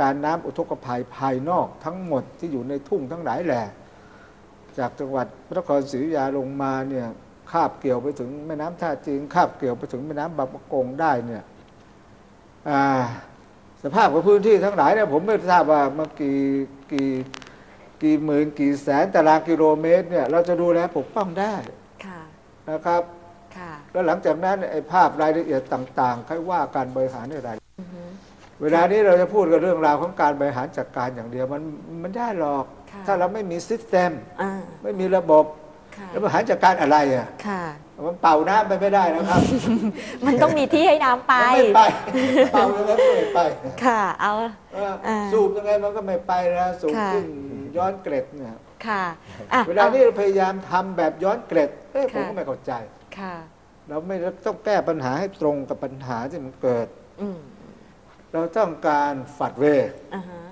การน้ำอุทกภัยภายนอกทั้งหมดที่อยู่ในทุ่งทั้งหลายแหล่จากจังหวัดพระนครศรีอยุธยาลงมาเนี่ยคาบเกี่ยวไปถึงแม่น้ำท่าจีนคาบเกี่ยวไปถึงแม่น้ำบางประกงได้เนี่ยอ่าสภาพของพื้นที่ทั้งหลายเนี่ยผมไม่ทราบว่ามันกี่กี่กี่หมื่นกี่แสนตารางกิโลเมตรเนี่ยเราจะดูแลปกป้องได้ค่ะนะครับค่ะแล้วหลังจากนั้นไอ้ภาพรายละเอียดต่าง ๆ ค่อยว่าการบริหารในรายอือฮึ เวลานี้เราจะพูดกันเรื่องราวของการบริหารจัดการอย่างเดียวมันมันได้หรอก ค่ะถ้าเราไม่มีซิสเต็มอ่า ไม่มีระบบค่ะแล้วบริหารจัดการอะไรอะค่ะ มันเป่าน้ำไปไม่ได้นะครับ มันต้องมีที่ให้น้ำไป มันไม่ไปเป่ายังไงก็ไม่ไปค่ะ เอา เอออ่าสูบยังไงมันก็ไม่ไปนะสูบค่ะ ขึ้นย้อนเกร็ดเนี่ยค่ะอะเวลานี้เราพยายามทำแบบย้อนเกร็ดเอ้ยผมค่ะก็ไม่เข้าใจ ค่ะ เราไม่ต้องแก้ปัญหาให้ตรงกับปัญหาที่มันเกิด อืม เราต้องการฝัดเวย์อ่าฮะ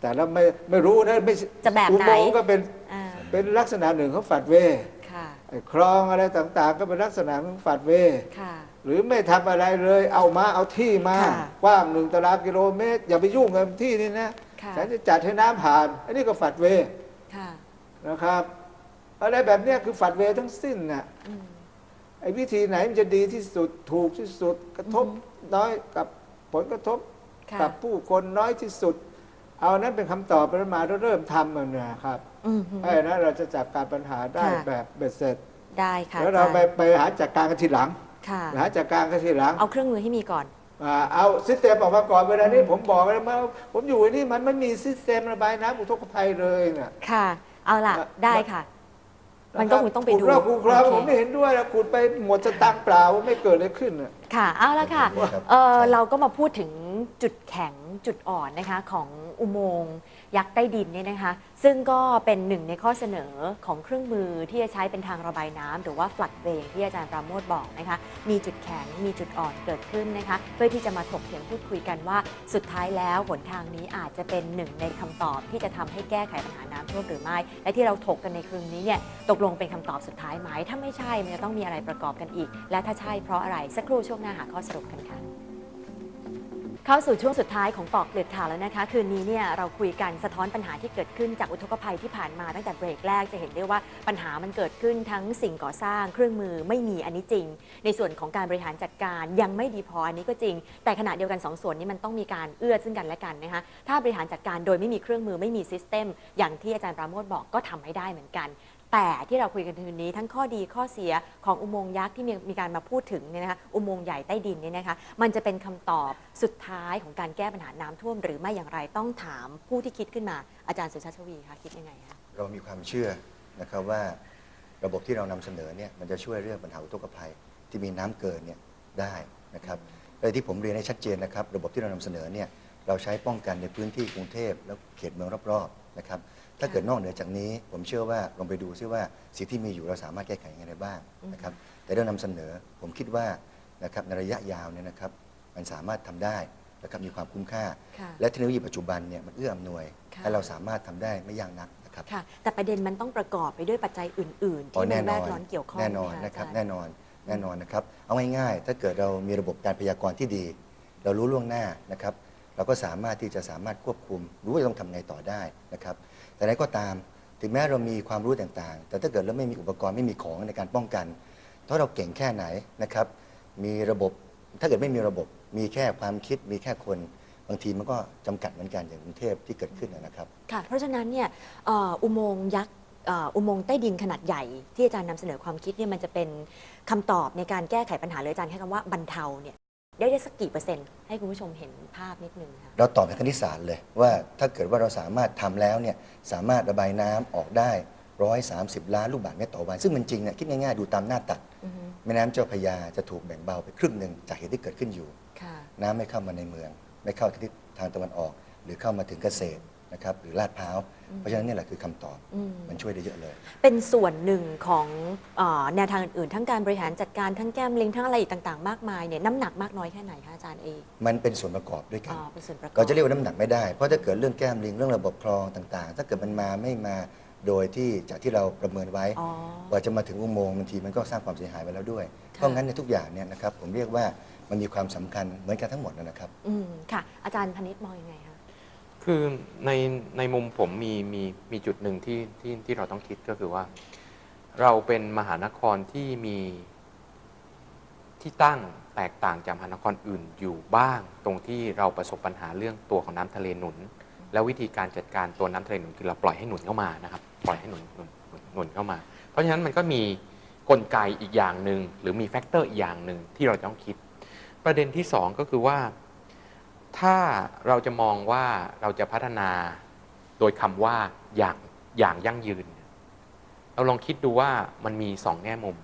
แต่เราไม่ไม่รู้นะไม่จะแบบไหนอุโมงค์ก็เป็นอ่าเป็นลักษณะหนึ่งของฝัดเวย์ค่ะไอ้คลองอะไรต่างๆ ก็เป็นลักษณะของฝัดเวย์ค่ะ หรือไม่ทำอะไรเลยเอามาเอาที่มาค่ะกว้างหนึ่งตารางกิโลเมตร อย่าไปยุ่งกับที่นี่นะค่ะ ฉันจะจัดให้น้ำผ่าน อันนี้ก็ฝัดเวย์ค่ะนะครับอะไรแบบเนี้ยคือฝัดเวย์ทั้งสิ้นน่ะอืม ไอ้วิธีไหนมันจะดีที่สุดถูกที่สุดกระทบน้อยกับ ผลกระทบค่ะกับผู้คนน้อยที่สุด เอานั้นเป็นคำตอบไปมาแล้วเริ่มทำมันนะครับอืมฮึไอ้นั้นเราจะจัดการปัญหาได้ค่ะแบบเบ็ดเสร็จได้ค่ะแล้วเราอจไปย์ไปหาจัดการกันทีหลังค่ะไปหาจัดการกันทีหลัง เอาเครื่องมือให้มีก่อนอ่าเอาซิสเต็มออกมาก่อนเวลานี้ผมบอกแล้วมาผมอยู่นี่มันไม่มีซิสเต็มระบายน้ำอุทกภัยเลยเนี่ยค่ะ เอาล่ะอะได้ค่ะ มันก็คงต้องไปดูขุดรอบขุดคลองโอเคผมไม่เห็นด้วยนะขุดไปหมดสตางค์เปล่าไม่เกิดอะไรขึ้นน่ะค่ะเอาละค่ะครับเออเราก็มาพูดถึงจุดแข็ง จุดอ่อนนะคะของอุโมงค์ยักษ์ใต้ดินเนี่ยนะคะ ซึ่งก็เป็นหนึ่งในข้อเสนอของเครื่องมือที่จะใช้เป็นทางระบายน้ำหรือว่า flood way ที่อาจารย์ปราโมทบอกนะคะ มีจุดแข็งมีจุดอ่อนเกิดขึ้นนะคะ เพื่อที่จะมาถกเถียงพูดคุยกันว่า สุดท้ายแล้วหนทางนี้อาจจะเป็นหนึ่งในคำตอบที่จะทำให้แก้ไขปัญหาน้ำท่วมหรือไม่ และที่เราถกกันในคืนนี้เนี่ยตกลงเป็นคำตอบสุดท้ายไหมถ้าไม่ใช่มันจะต้องมีอะไรประกอบกันอีก และถ้าใช่เพราะอะไรสักครู่ช่วงหน้าหาข้อสรุปกันค่ะ เข้าสู่ช่วงสุดท้ายของปอกเปลือกข่าวแล้วนะคะ คืนนี้เนี่ยเราคุยกันสะท้อนปัญหาที่เกิดขึ้นจากอุทกภัยที่ผ่านมาตั้งแต่เบรกแรกจะเห็นได้ว่าปัญหามันเกิดขึ้นทั้งสิ่งก่อสร้างเครื่องมือไม่มีอันนี้จริง ในส่วนของการบริหารจัดการยังไม่ดีพออันนี้ก็จริง แต่ขณะเดียวกันสองส่วนนี้มันต้องมีการเอื้อซึ่งกันและกันนะคะถ้าบริหารจัดการโดยไม่มีเครื่องมือไม่มีซิสเต็มอย่างที่อาจารย์ปราโมทบอกก็ทำไม่ได้เหมือนกัน แต่ที่เราคุยกันคืนนี้ทั้งข้อดีข้อเสียของอุโมงค์ยักษ์ที่มีมีการมาพูดถึงเนี่ยนะคะอุโมงค์ใหญ่ใต้ดินเนี่ยนะคะมันจะเป็นคำตอบสุดท้ายของการแก้ปัญหาน้ำท่วม หรือไม่อย่างไรต้องถามผู้ที่คิดขึ้นมาอาจารย์สุชาติชวีคะคิดยังไงคะ เรามีความเชื่อนะครับว่าระบบที่เรานำเสนอเนี่ยมันจะช่วยเรื่องปัญหาอุทกภัยที่มีน้ำเกินเนี่ยได้นะครับและที่ผมเรียนให้ชัดเจนนะครับ ระบบที่เรานำเสนอเนี่ย เราใช้ป้องกันในพื้นที่กรุงเทพและเขตเมืองรอบๆนะครับถ้าเกิดนอกเหนือจากนี้ ผมเชื่อว่าลองไปดูซิว่าสิ่งที่มีอยู่เราสามารถแก้ไขยังไงได้บ้างนะครับแต่เรานำเสนอผมคิดว่านะครับในระยะยาวเนี่ยนะครับมันสามารถทำได้นะครับมีความคุ้มค่าค่ะและเทคโนโลยีปัจจุบันเนี่ยมันเอื้ออำนวยค่ะให้เราสามารถทำได้ไม่ยากนักนะครับค่ะแต่ประเด็นมันต้องประกอบไปด้วยปัจจัยอื่นๆอ๋อที่มัแน่นนแวอนดล้อมเกี่ยวข้องแน่นอนไหมนะครับอาจาย์แน่นอนแน่นอนนะครับเอาง่ายๆ ถ้าเกิดเรามีระบบการพยากรณ์ที่ดี เรารู้ล่วงหน้านะครับ เราก็สามารถที่จะสามารถควบคุม รู้ว่าต้องทำไงต่อได้นะครับแต่ไหนก็ตามถึงแม้เรามีความรู้ต่างๆ แต่ถ้าเกิดเราไม่มีอุปกรณ์ไม่มีของในการป้องกัน ถ้าเราเก่งแค่ไหนนะครับมีระบบถ้าเกิดไม่มีระบบ มีแค่ความคิดมีแค่คนบางทีมันก็จำกัดเหมือนกันอย่างกรุงเทพที่เกิดขึ้นนะครับค่ะเพราะฉะนั้นเนี่ยอุโมงค์ยักษ์อุโมงค์ใต้ดินขนาดใหญ่ ที่อาจารย์นำเสนอความคิดเนี่ยมันจะเป็นคำตอบในการแก้ไขปัญหาเลยอาจารย์แค่คำว่าบรรเทาเนี่ย ได้ได้สักกี่เปอร์เซ็นต์ ให้คุณผู้ชมเห็นภาพนิดนึงค่ะ เราตอบในคณิตศาสตร์เลยว่าถ้าเกิดว่าเราสามารถทำแล้วเนี่ยสามารถระบายน้ำออกได้ 130 ล้านลูกบาศก์เมตรต่อวัน ซึ่งมันจริงเนี่ยคิดง่ายๆ ดูตามหน้าตัดอือฮึแม่น้ำเจ้าพระยาจะถูกแบ่งเบาไปครึ่งหนึ่งจากเหตุที่เกิดขึ้นอยู่ ค่ะ น้ำไม่เข้ามาในเมือง ไม่เข้าทิศทางตะวันออก หรือเข้ามาถึงเกษตร นะครับหรือลาดพร้าว เพราะฉะนั้นเนี่ยแหละคือคำตอบอืมมันช่วยได้เยอะเลย เป็นส่วนหนึ่งของเออแนวทางอื่นๆ ทั้งการบริหารจัดการทั้งแก้มลิงทั้งอะไรอีกต่างๆ มากมายเนี่ยน้ำหนักมากน้อยแค่ไหนคะอาจารย์เองมันเป็นส่วนประกอบด้วยกัอ๋นอเป็นส่วนประกอบ เราจะเรียกว่าน้ำหนักไม่ได้ เพราะถ้าเกิดเรื่องแก้มลิงเรื่องระบบคลองต่าง ๆ ถ้าเกิดมันมาไม่มาโดยที่จากที่เราประเมินไว้อ๋อกว่าจะมาถึงอุโมงค์บางทีมันก็สร้างความเสียหายไปแล้วด้วยค่ะเพราะงั้นในทุกอย่างเนี่ยนะครับผมเรียกว่ามันมีความสำคัญเหมือนกันทั้งหมดนะครับ อืมค่ะ อาจารย์พนิษฐ์มองยังไงคะ คือในในมุมผมมีมีมีจุดหนึ่งที่ที่ที่เราต้องคิดก็คือว่า เราเป็นมหานครที่มีที่ตั้งแตกต่างจากมหานครอื่นอยู่บ้าง ตรงที่เราประสบปัญหาเรื่องตัวของน้ำทะเลหนุน แล้ววิธีการจัดการตัวน้ำทะเลหนุนคือเราปล่อยให้หนุนเข้ามานะครับ ปล่อยให้หนุนหนุนหนุนหนุนเข้ามา เพราะฉะนั้นมันก็มีกลไกอีกอย่างหนึ่งหรือมีแฟกเตอร์อีกอย่างหนึ่งที่เราต้องคิด ประเด็นที่สองก็คือว่า ถ้าเราจะมองว่าเราจะพัฒนาโดยคำว่าอย่างอย่างยั่งยืน เราลองคิดดูว่ามันมีสองแง่มุม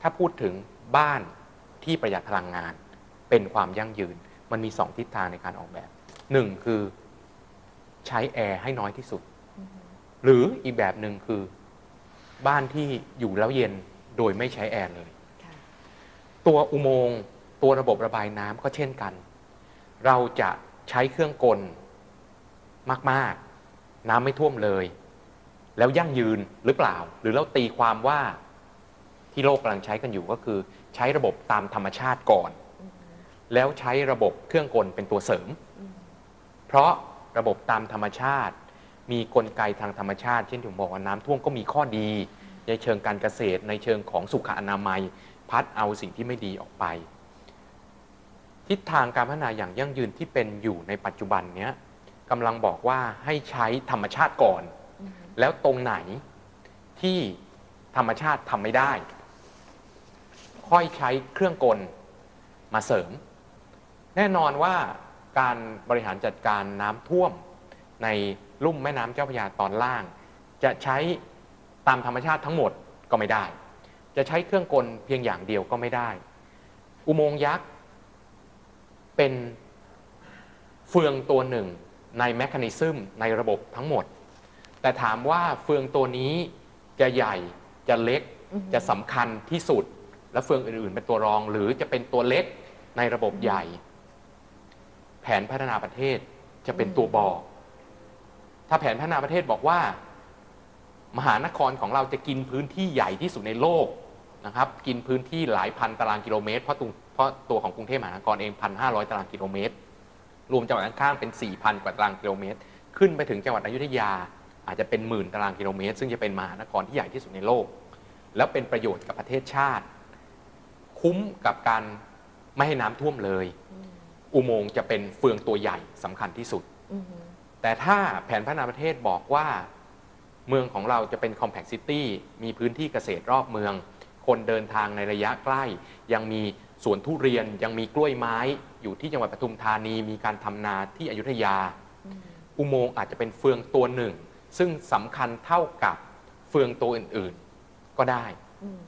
ถ้าพูดถึงบ้านที่ประหยัดพลังงาน เป็นความยั่งยืน มันมีสองทิศทางในการออกแบบหนึ่งคือใช้แอร์ให้น้อยที่สุด หรืออีกแบบหนึ่งคือบ้านที่อยู่แล้วเย็นโดยไม่ใช้แอร์เลยค่ะตัวอุโมงค์ตัวระบบระบายน้ำก็เช่นกัน เราจะใช้เครื่องกลมากๆ น้ำไม่ท่วมเลย แล้วยั่งยืนหรือเปล่า หรือเราตีความว่าที่โลกกำลังใช้กันอยู่ก็คือ ใช้ระบบตามธรรมชาติก่อน แล้วใช้ระบบเครื่องกลเป็นตัวเสริม เพราะระบบตามธรรมชาติ มีกลไกทางธรรมชาติ เช่นที่ผมบอกว่าน้ำท่วมก็มีข้อดี ในเชิงการเกษตรในเชิงของสุขอนามัย พัดเอาสิ่งที่ไม่ดีออกไป ทิศทางการพัฒนาอย่างยั่งยืนที่เป็นอยู่ในปัจจุบันเนี้ยกำลังบอกว่าให้ใช้ธรรมชาติก่อน แล้วตรงไหนที่ธรรมชาติทำไม่ได้ ค่อยใช้เครื่องกลมาเสริม แน่นอนว่าการบริหารจัดการน้ำท่วมในลุ่มแม่น้ำเจ้าพระยาตอนล่าง จะใช้ตามธรรมชาติทั้งหมดก็ไม่ได้ จะใช้เครื่องกลเพียงอย่างเดียวก็ไม่ได้ อุโมงค์ยักษ์ เป็นเฟืองตัวหนึ่งในแมคานิซึมในระบบทั้งหมด แต่ถามว่าเฟืองตัวนี้จะใหญ่จะเล็กอือฮึจะสำคัญที่สุด และเฟืองอื่นๆ เป็นตัวรอง หรือจะเป็นตัวเล็กในระบบใหญ่ แผนพัฒนาประเทศจะเป็นตัวบอก ถ้าแผนพัฒนาประเทศบอกว่า มหานครของเราจะกินพื้นที่ใหญ่ที่สุดในโลกนะครับ กินพื้นที่หลายพันตารางกิโลเมตร เพราะตัวเพ ราะตัวของกรุงเทพมหานครเองพันห้าร้อยตารางกิโลเมตร รวมจังหวัดข้างๆเป็น 4,000 กว่าตารางกิโลเมตร ขึ้นไปถึงจังหวัดอยุธยา อาจจะเป็นหมื่นตารางกิโลเมตร ซึ่งจะเป็นมหานครที่ใหญ่ที่สุดในโลก แล้วเป็นประโยชน์กับประเทศชาติ คุ้มกับการไม่ให้น้ำท่วมเลย อุโมงค์จะเป็นเฟืองตัวใหญ่สำคัญที่สุดอืมแต่ถ้าแผนพัฒนาประเทศบอกว่าเมืองของเราจะเป็น compact city มีพื้นที่เกษตรรอบเมือง คนเดินทางในระยะใกล้ ยังมี สวนทุเรียนยังมีกล้วยไม้อยู่ที่จังหวัดปทุมธานีมีการทำนาที่อยุธยา อุโมงค์อาจจะเป็นเฟืองตัวหนึ่ง ซึ่งสำคัญเท่ากับเฟืองตัวอื่นๆ ก็ได้อืม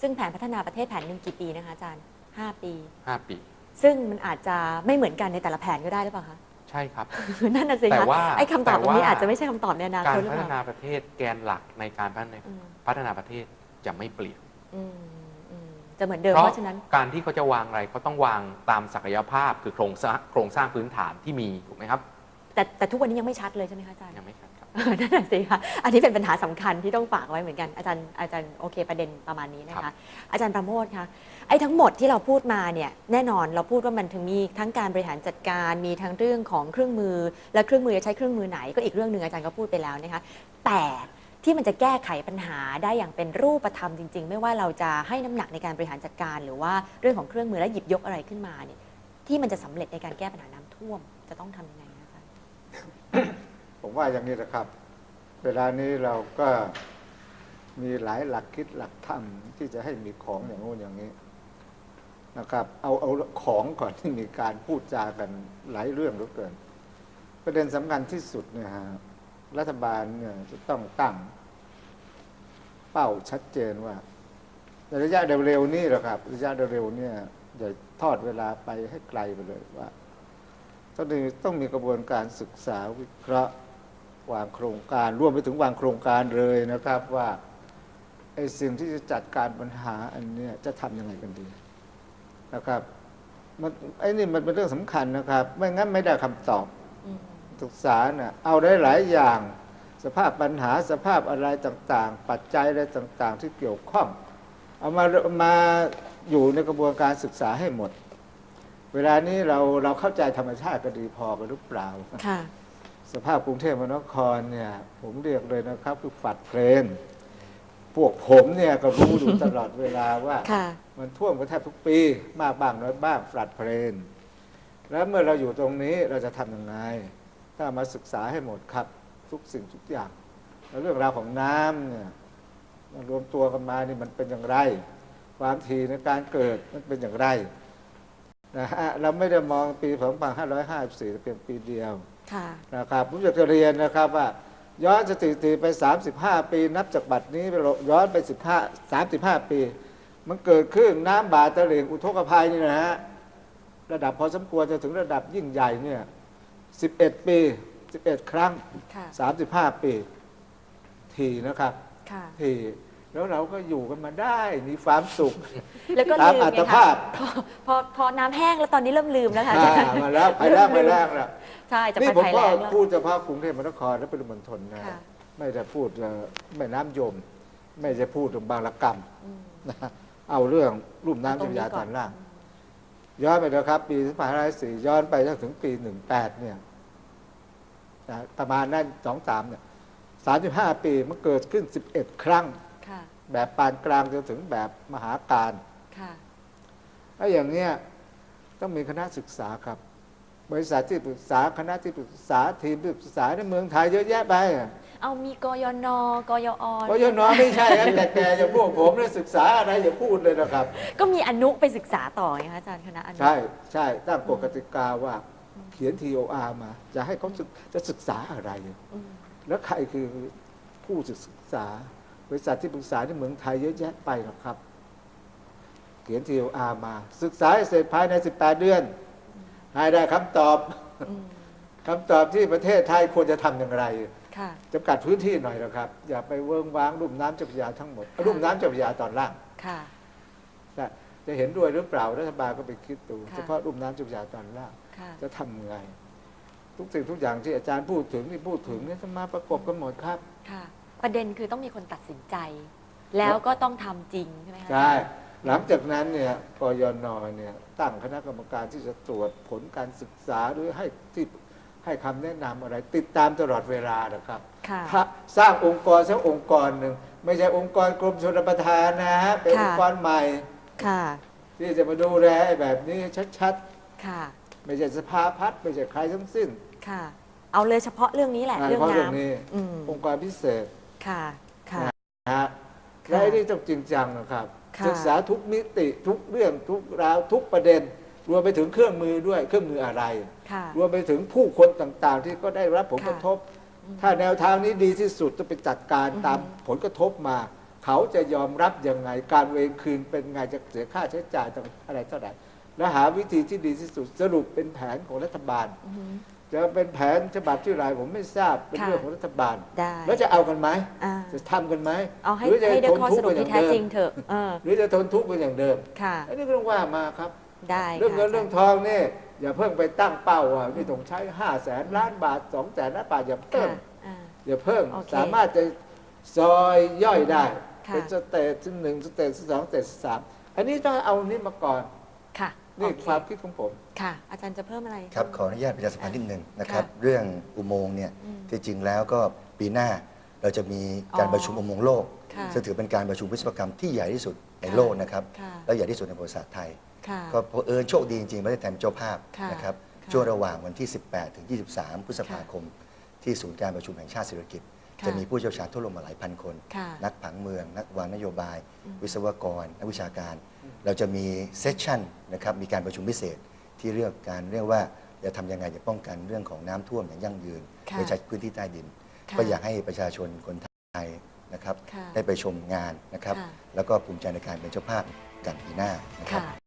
ซึ่งแผนพัฒนาประเทศแผนหนึ่งกี่ปีนะคะอาจารย์ห้าปี5ปี ซึ่งมันอาจจะไม่เหมือนกันในแต่ละแผนก็ได้หรือเปล่าคะใช่ครับนั่นน่ะสิแต่คะว่าไอ้คำตอบตรงนี้แต่ว่าอาจจะไม่ใช่คำตอบในอนาการคตหรือพัเปฒล่านาประเทศแกนหลักในการพัฒนาอืมพัฒนาประเทศจะไม่เปลี่ยนอืมอืม จะเหมือนเดิมเพราะเพราะฉะนั้นการที่เขาจะวางอะไรเขาต้องวางตามศักยภาพคือโครงสร้างโครงสร้างพื้นฐานที่มีถูกไหมครับ แต่แต่ทุกวันนี้ยังไม่ชัดเลยใช่ไหมคะอาจารย์ยังไม่ชัดครับเออนั่นแหะสิคะอันนี้เป็นปัญหาสำคัญที่ต้องฝากไว้เหมือนกันอาจารย์อาจารย์โอเคประเด็นประมาณนี้นะครัคะบอาจารย์ประโมทคะไอ้ทั้งหมดที่เราพูดมาเนี่ยแน่นอนเราพูดว่ามันถึงมีทั้งการบริหารจัดการมีทั้งเรื่องของเครื่องมือ และเครื่องมือจะใช้เครื่องมือไหนก็อีกเรื่องหนึ่งอาจารย์ก็พูดไปแล้วนะคะแต่ ที่มันจะแก้ไขปัญหาได้อย่างเป็นรูปธรรมจริง ๆ ไม่ว่าเราจะให้น้ำหนักในการบริหารจัดการ หรือว่าเรื่องของเครื่องมือและหยิบยกอะไรขึ้นมาเนี่ยที่มันจะสำเร็จในการแก้ปัญหาน้ำท่วม จะต้องทำยังไงคะอาจารย์ผมว่าอย่างนี้นะครับ เวลานี้เราก็มีหลายหลักคิดหลักธรรมที่จะให้มีของอย่างโน้นอย่างนี้นะครับ เอาเอาของก่อนที่มีการพูดจากันหลายเรื่องเหลือเกิน ประเด็นสำคัญที่สุดเนี่ยฮะ รัฐบาลเนี่ยจะต้องตั้ง เป้าชัดเจนว่าระยะเร็วๆนี้แหละครับ ระยะเร็วๆเนี่ยอย่าทอดเวลาไปให้ไกลไปเลยว่าต้องมีต้องมีกระบวนการศึกษาวิเคราะห์วางโครงการร่วมไปถึงวางโครงการเลยนะครับว่าไอ้สิ่งที่จะจัดการปัญหาอันนี้จะทำยังไงกันดีนะครับมันไอ้นี่มันเป็นเรื่องสำคัญนะครับ ไม่งั้นไม่ได้คำตอบ ศึกษาน่ะเอาได้หลายอย่าง สภาพปัญหาสภาพอะไรต่างๆ ปัจจัยอะไรต่างๆ ที่เกี่ยวข้อง เอามามาอยู่ในกระบวนการศึกษาให้หมด เวลานี้เราเราเข้าใจธรรมชาติก็ดีพอกันหรือเปล่าค่ะสภาพกรุงเทพมหานครเนี่ยผมเรียกเลยนะครับคือฝัดเพลนพวกผมเนี่ยก็รู้อยู่ตลอดเวลาว่าค่ะมันท่วมกันแทบทุกปี มากบ้างน้อยบ้างฝัดเพลนแล้วเมื่อเราอยู่ตรงนี้เราจะทำยังไง ถ้ามาศึกษาให้หมดครับ ทุกสิ่งทุกอย่าง แล้วเรื่องราวของน้ำเนี่ยมันรวมตัวกันมานี่มันเป็นอย่างไร ความถี่ในการเกิดมันเป็นอย่างไรนะฮะเราไม่ได้มองปี2554เพียงปีเดียวค่ะนะครับผมอยากจะเรียนนะครับว่า ย้อนสถิติไป 35 ปี นับจากบัดนี้ไปย้อนไป 15 35 ปี มันเกิดขึ้นน้ำบาดตะเหลงอุทกภัยนี่นะฮะระดับพอสมควรจะถึงระดับยิ่งใหญ่เนี่ย 11 ปี 11 ครั้ง ค่ะ 35 ปี ทีนะครับ ค่ะ ทีแล้วเราก็อยู่กันมาได้มีความสุข แล้วก็ตามลืมอัไงตคะภาพพอพอพอน้ำแห้งแล้วตอนนี้เริ่มลืมแล้วค่ะอ่ามาแล้วไปแล้วไปแล้วนะ ใช่จะนี่ไปผมภัยก็แล้งแล้ว พูดเฉพาะกรุงเทพมหานครและปริมณฑลนะค่ะ ไม่ได้พูดเอ่อแม่น้ำยม ไม่ได้พูดถึงบางละกรรมอืม นะเอาเรื่องรุ่มน้ำตรเจ้างพระนี้ยาก่ตออนนล่าง ย้อนไปนะครับ ปี2504ย้อนไปจนถึงปี 18 เนี่ยนะประมาณนั้น23เนี่ย35ปีมันเกิดขึ้น11ครั้งค่ะแบบปานกลางจนถึงแบบมหาการค่ะถ้าอย่างเนี้ยต้องมีคณะศึกษาครับ บริษัทที่ปรึกษาคณะที่ปรึกษาทีมที่ปรึกษาในเมืองไทยเยอะแยะไปอะเอามีกยนกยอเพราะยนไม่ใช่ครับแต่แกอย่าพวกผมเนี่ยศึกษาอะไรอย่าพูดเลยนะครับ ก็มีอนุไปศึกษาต่อไงคะอาจารย์คณะอนุใช่ใช่ตั้งกฎกติกาว่าเขียน TOR มา จะให้เขาจะศึกษาอะไร แล้วใครคือผู้ศึกษา บริษัทที่ปรึกษาในเมืองไทยเยอะแยะไปหรอกครับ เขียน TOR มา ศึกษาเสร็จภายใน 18 เดือน ให้ได้คำตอบอืมคำตอบที่ประเทศไทยควรจะทำอย่างไรค่ะจำกัดพื้นที่หน่อยนะครับ อย่าไปเวิงว้างลุ่มน้ำเจ้าพระยาทั้งหมดค่ะลุ่มน้ำเจ้าพระยาตอนล่างค่ะนะจะเห็นด้วยหรือเปล่ารัฐบาลก็ไปคิดดูค่ะเฉพาะลุ่มน้ำเจ้าพระยาตอนล่างค่ะจะทำไงทุกสิ่งทุกอย่างที่อาจารย์พูดถึงที่พูดถึงเนี่ยจะมาประกบกันหมดครับ ค่ะ ประเด็นคือต้องมีคนตัดสินใจ แล้วก็ต้องทำจริงใช่ไหมคะใช่ หลังจากนั้นเนี่ยกยนเนี่ยตั้งคณะกรรมการที่จะตรวจผลการศึกษาหรือให้ที่ให้คำแนะนำอะไร ติดตามตลอดเวลานะครับค่ะถ้าสร้างองค์กรสักองค์กรหนึ่งไม่ใช่องค์กรกรมชลประทานนะฮะเป็นค่ะองค์กรใหม่ค่ะที่จะมาดูแลไอ้แบบนี้ชัดค่ะๆไม่ใช่สภาพัฒน์ไม่ใช่ใครทั้งสิ้นค่ะเอาเลยเฉพาะเรื่องนี้แหละอ่าเรื่องเพราะเรื่องน้นี้ำอืมองค์กรพิเศษค่ะค่ะนะฮะค่ะและไอ้นี่ต้องจริงจังนะครับค่ะ ศึกษาทุกมิติทุกเรื่องทุกราวทุกประเด็น รวมไปถึงเครื่องมือด้วยเครื่องมืออะไรค่ะรวมไปถึงผู้คนต่างๆ ที่ก็ได้รับผลกระทบอืมถ้าแนวทางนี้ดีที่สุดจะไปจัดการอือฮึตามผลกระทบมา เขาจะยอมรับยังไงการเวรคืนเป็นไงจะเสียค่าใช้จ่ายต่างอะไรเท่าไหร่และหาวิธีที่ดีที่สุดสรุปเป็นแผนของรัฐบาลอือหือ จะเป็นแผนฉบับที่ไรผมไม่ทราบเป็นค่ะเรื่องของรัฐบาลได้แล้วจะเอากันไหมอ่าจะทำกันไหมเอาให้หรือจะให้ได้ทนข้อทุสกข์รุปกันอที่ย่างแท้เดิจริมงเถอะเออหรือจะทนทุกข์กันอย่างเดิมค่ะอันนี้ก็ต้องว่ามาครับได้เรื่องเงินค่ะเรื่องทองนี่อย่าเพิ่งไปตั้งเป้าว่านี่ต้องใช้ห้าแสนล้านบาทสองแสนล้านบาทอย่าเพิ่ค่ะมอ่าอย่าเพิ่มโอเคสามารถจะซอยย่อยได้ค่ะเป็นสเตจที่หนึ่งสเตจที่สองสเตจที่สามอันนี้ต้องเอานี่มาก่อนค่ะ นี่โอเคความคิดของผม ค่ะ อาจารย์จะเพิ่มอะไร ครับ ขออนุญาตประชาสัมพันธ์นิดหนึ่งนะครับค่ะเรื่องอุโมงค์เนี่ยอืมที่จริงแล้วก็ปีหน้าเราจะมีการอ๋อประชุมอุโมงค์โลกค่ะซึ่งถือเป็นการประชุมวิศวกรรมที่ใหญ่ที่สุดในค่ะโลกนะครับค่ะและใหญ่ที่สุดในประวัติศาสตร์ไทยค่ะก็เพอเอิญโชคดีจริงๆประเทศไทยเป็นเจ้าภาพค่ะนะครับค่ะช่วงระหว่างวันที่ 18 ถึง 23 พฤษภาค่ะคม ที่ศูนย์การประชุมแห่งชาติเศรษฐกิจค่ะ จะมีผู้เชี่ยวชาญทั่วโลกมาหลายพันคนค่ะนักผังเมือง นักวางนโยบายอืมวิศวกร นักวิชาการ เราจะมีเซสชั่นนะครับมีการประชุมพิเศษที่เรื่องการเรียกว่าจะทำยังไงจะป้องกันเรื่องของน้ำท่วมอย่างยั่งยืนค่ะโดยใช้พื้นที่ใต้ดินค่ะก็อยากให้ประชาชนคนไทยนะครับค่ะได้ไปชมงานนะครับค่ะแล้วก็ภูมิใจในการเป็นเจ้าภาพกันปีหน้านะครับค่ะ